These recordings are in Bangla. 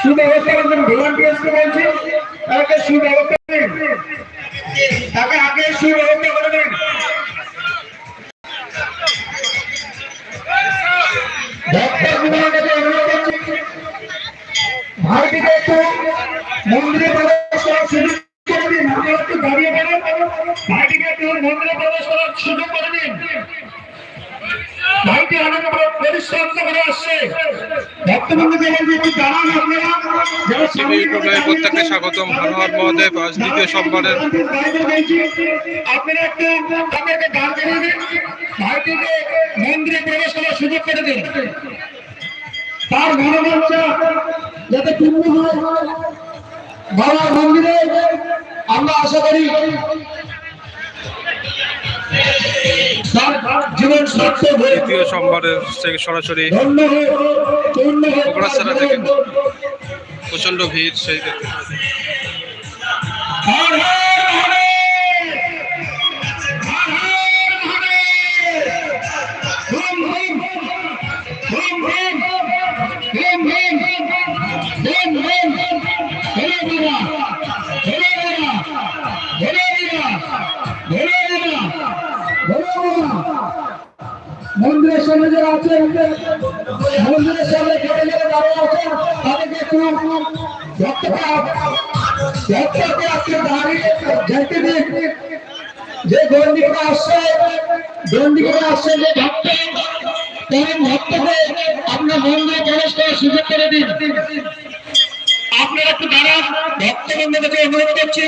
সুব্যবস্থা করবেন ভলান্টিয়ার্সকে বলছি, তাকে সুব্যবস্থা করবেন তাকে আগে সুব্যবস্থা করে দিন। ভক্তগণের কাছে অনুরোধ করছি ভাইটিকে একটু মন্দিরে প্রবেশ করার সুযোগ করে দিন। আপনারা একটু দাঁড়িয়ে পড়েন ভাইটিকে একটু মন্দিরে প্রবেশ করার সুযোগ করে দিন। ভাইটি অনেক পরিশ্রম করে আসছে। প্রত্যেককে স্বাগতম। হর হর দ্বিতীয় সোমবারের আপনারা একটু তাদেরকে গান করে দিন ভাইটিকে মন্দিরে প্রবেশ করার সুযোগ করে দিন। তার মনোবাঞ্ছা যাতে পূর্ণ হয়। বাবার মন্দিরে আমরা আশা করি দ্বিতীয় সোমবারের থেকে সরাসরি হয়ে থেকে। প্রচণ্ড ভিড় সেই দেখতে মন্দিরের সামনে যারা আছেন মন্দিরের সামনে খেতে যারা দাঁড়িয়ে আছেন তাদেরকে একটু দাঁড়িয়ে যেতে দিন। যে গন্ডিকে আসছে গন্ডিকে আসছে, যে ভক্ত তখন ভক্তকে আপনার মন্দিরে প্রবেশ করার সুযোগ করে দিন। আপনারা একটু দাঁড়ান। ভক্তবৃন্দকে অনুরোধ করছি,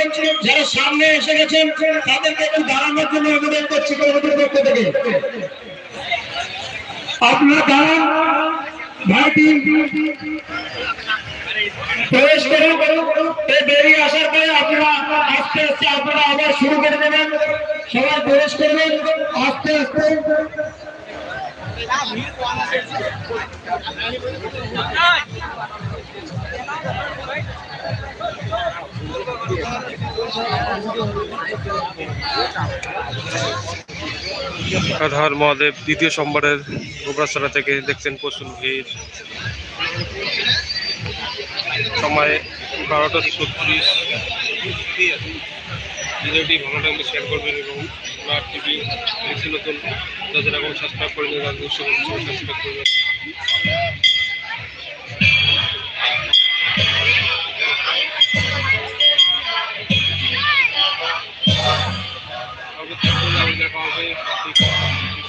যারা সামনে এসে গেছেন, তাদেরকে একটু দাঁড়ানোর জন্য অনুরোধ করছি কমিটির পক্ষ থেকে। আপনারা দাঁড়ান। ভাইটি, প্রবেশ করুন। বেরিয়ে আসার পরে আপনারা আস্তে আস্তে আপনারা আবার শুরু করে দেবেন। সবাই হর মহাদেব দ্বিতীয় সোমবারের গোবরাছড়া থেকে দেখছেন প্রচুর ভিড়। সময় বারোটা ছত্রিশ। ভিডিওটি ভালো লাগলে শেয়ার করবেন এবং টিভি নতুন যাদের এখন সাবস্ক্রাইব করে তাদের সাবস্ক্রাইব করবেন হবে।